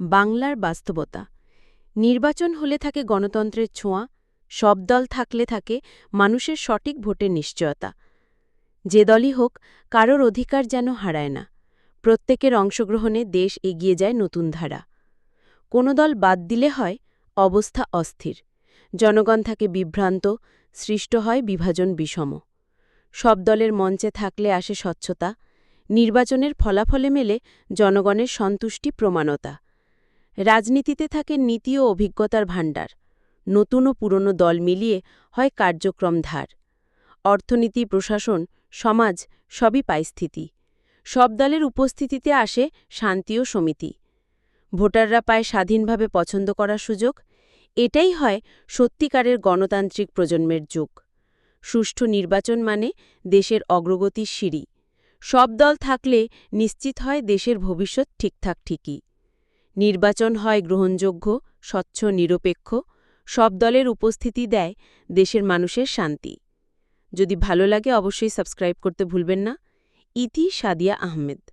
বাংলার বাস্তবতা। নির্বাচন হলে থাকে গণতন্ত্রের ছোঁয়া, সব দল থাকলে থাকে মানুষের সঠিক ভোটের নিশ্চয়তা। যে দলই হোক, কারোর অধিকার যেন হারায় না। প্রত্যেকের অংশগ্রহণে দেশ এগিয়ে যায় নতুন ধারা। কোনো দল বাদ দিলে হয়, অবস্থা অস্থির। জনগণ থাকে বিভ্রান্ত, সৃষ্ট হয় বিভাজন বিষম। সব দলের মঞ্চে থাকলে আসে স্বচ্ছতা। নির্বাচনের ফলাফলে মেলে জনগণের সন্তুষ্টি প্রমাণতা। রাজনীতিতে থাকে নীতি ও অভিজ্ঞতার ভাণ্ডার। নতুন ও পুরনো দল মিলিয়ে হয় কার্যক্রম ধার। অর্থনীতি, প্রশাসন, সমাজ সবই পায় স্থিতি সব দলের উপস্থিতিতে আসে শান্তি ও সমিতি। ভোটাররা পায় স্বাধীনভাবে পছন্দ করার সুযোগ। এটাই হয় সত্যিকারের গণতান্ত্রিক প্রজন্মের যুগ। সুষ্ঠু নির্বাচন মানে দেশের অগ্রগতির সিঁড়ি। সব দল থাকলে নিশ্চিত হয় দেশের ভবিষ্যৎ ঠিকঠাক ঠিকই। নির্বাচন হয় গ্রহণযোগ্য, স্বচ্ছ, নিরপেক্ষ, সব দলের উপস্থিতি দেয় দেশের মানুষের শান্তি। যদি ভালো লাগে অবশ্যই সাবস্ক্রাইব করতে ভুলবেন না। ইতি সাদিয়া আহমেদ।